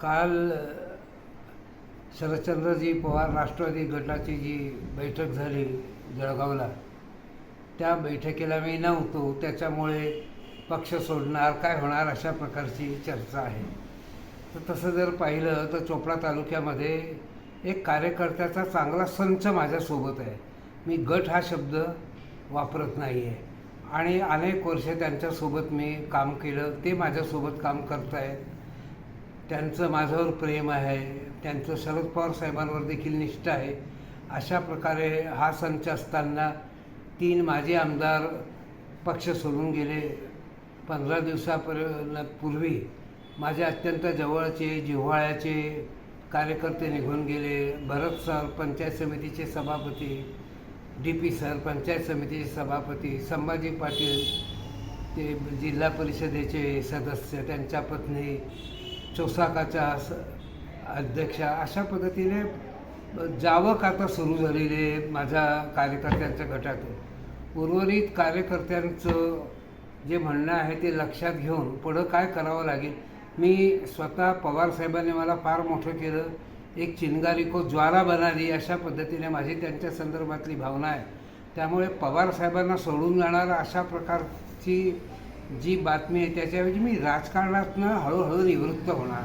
काल शरदचंद्रजी पवार राष्ट्रवादी गटाची जी बैठक झाली जळगावला त्या बैठकीला मी नव्हतो. त्याच्यामुळे पक्ष सोडणार काय होणार अशा प्रकारची चर्चा आहे. तर तसं जर पाहिलं तर चोपडा तालुक्यामध्ये एक कार्यकर्त्याचा चांगला संच माझ्यासोबत आहे. मी गट हा शब्द वापरत नाही आहे आणि अनेक वर्षे त्यांच्यासोबत मी काम केलं. ते माझ्यासोबत काम करत आहेत त्यांचं माझ्यावर प्रेम आहे त्यांचं शरद पवार साहेबांवर देखील निष्ठा आहे. अशा प्रकारे हा संच असताना तीन माजी आमदार पक्ष सोडून गेले. पंधरा दिवसापर्यंत पूर्वी माझे अत्यंत जवळचे जिव्हाळ्याचे कार्यकर्ते निघून गेले. भरत सर पंचायत समितीचे सभापती डी पी सर पंचायत समितीचे सभापती संभाजी पाटील ते जिल्हा परिषदेचे सदस्य त्यांच्या पत्नी चोसाकाच्या स अध्यक्षा अशा पद्धतीने जावक आता सुरू झालेले माझ्या कार्यकर्त्यांच्या गटातून. उर्वरित कार्यकर्त्यांचं जे म्हणणं आहे ते लक्षात घेऊन पुढं काय करावं लागेल? मी स्वतः पवार साहेबांनी मला फार मोठं केलं. एक चिनगारी को ज्वाला बनाली अशा पद्धतीने माझी त्यांच्या संदर्भातली भावना आहे. त्यामुळे पवार साहेबांना सोडून जाणार अशा प्रकारची जी बातमी आहे त्याच्याऐवजी मी राजकारणातनं हळूहळू निवृत्त होणार.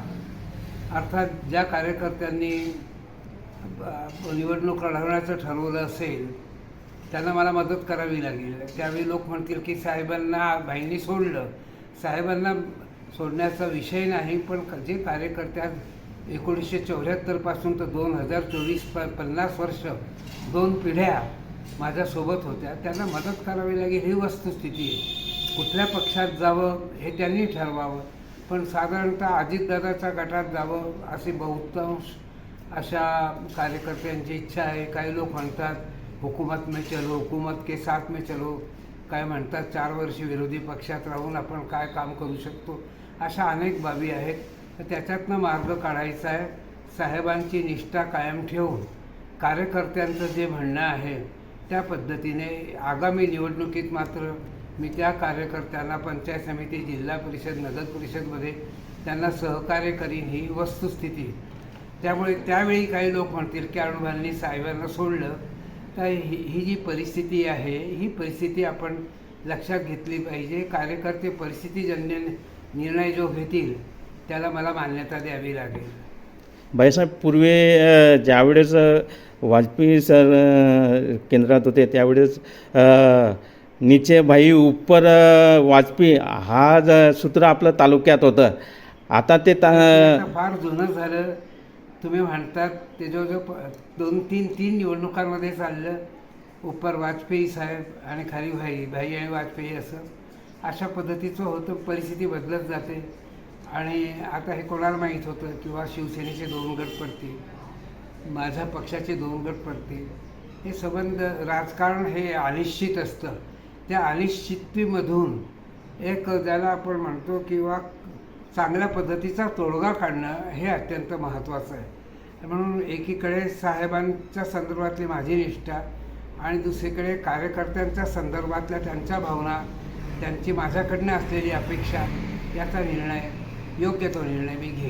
अर्थात ज्या कार्यकर्त्यांनी निवडणूक लढवण्याचं ठरवलं असेल त्यांना मला मदत करावी लागेल. त्यावेळी लोक म्हणतील की साहेबांना भाईंनी सोडलं. साहेबांना सोडण्याचा विषय नाही पण जे कार्यकर्त्या एकोणीसशे चौऱ्याहत्तरपासून तर दोन हजार चोवीस प पन्नास वर्ष दोन पिढ्या माझ्यासोबत होत्या त्यांना मदत करावी लागेल ही वस्तुस्थिती आहे. कुठल्या पक्षात जावं हे त्यांनी ठरवावं. पण साधारणतः अजितदादाच्या गटात जावं अशी बहुतांश अशा कार्यकर्त्यांची इच्छा आहे. काही लोक म्हणतात हुकूमत में चलो हुकूमत के साथ में चलो. काय म्हणतात चार वर्ष विरोधी पक्षात राहून आपण काय काम करू शकतो? अशा अनेक बाबी आहेत. तर त्याच्यातनं मार्ग काढायचा आहे. साहेबांची निष्ठा कायम ठेवून कार्यकर्त्यांचं जे म्हणणं आहे त्या पद्धतीने आगामी निवडणुकीत मात्र मी त्या कार्यकर्त्यांना पंचायत समिती जिल्हा परिषद नगर परिषदमध्ये त्यांना सहकार्य करीन ही वस्तुस्थिती. त्यामुळे त्यावेळी काही लोक म्हणतील की अरुणभाईंनी साहेबांना सोडलं. तर ही ही जी परिस्थिती आहे ही परिस्थिती आपण लक्षात घेतली पाहिजे. कार्यकर्ते परिस्थितीजन्य निर्णय जो घेतील त्याला मला मान्यता द्यावी लागेल. भाईसाहेब पूर्वी ज्यावेळेस वाजपेयी सर केंद्रात होते त्यावेळेस नीचे भाई उपर वाजपेयी हा ज सूत्र आपलं तालुक्यात होतं. आता ते ता आता फार जुनं झालं. तुम्ही म्हणतात ते प- दोन तीन तीन निवडणुकांमध्ये चाललं. उपर वाजपेयी साहेब आणि खाली भाई भाई आणि वाजपेयी असं. अशा पद्धतीचं होतं. परिस्थिती बदलत जाते. आणि आता हे कोणाला माहीत होतं? किंवा शिवसेनेचे दोन गट पडतील. माझ्या पक्षाचे दोन गट पडतील. हे संबंध राजकारण हे अनिश्चित असतं. त्या अनिश्चिततेमधून एक ज्याला आपण म्हणतो किंवा चांगल्या पद्धतीचा तोडगा काढणं हे अत्यंत महत्त्वाचं आहे. म्हणून एकीकडे साहेबांच्या संदर्भातली माझी निष्ठा आणि दुसरीकडे कार्यकर्त्यांच्या संदर्भातल्या त्यांच्या भावना त्यांची माझ्याकडनं असलेली अपेक्षा याचा निर्णय योग्य तो निर्णय मी घेईन.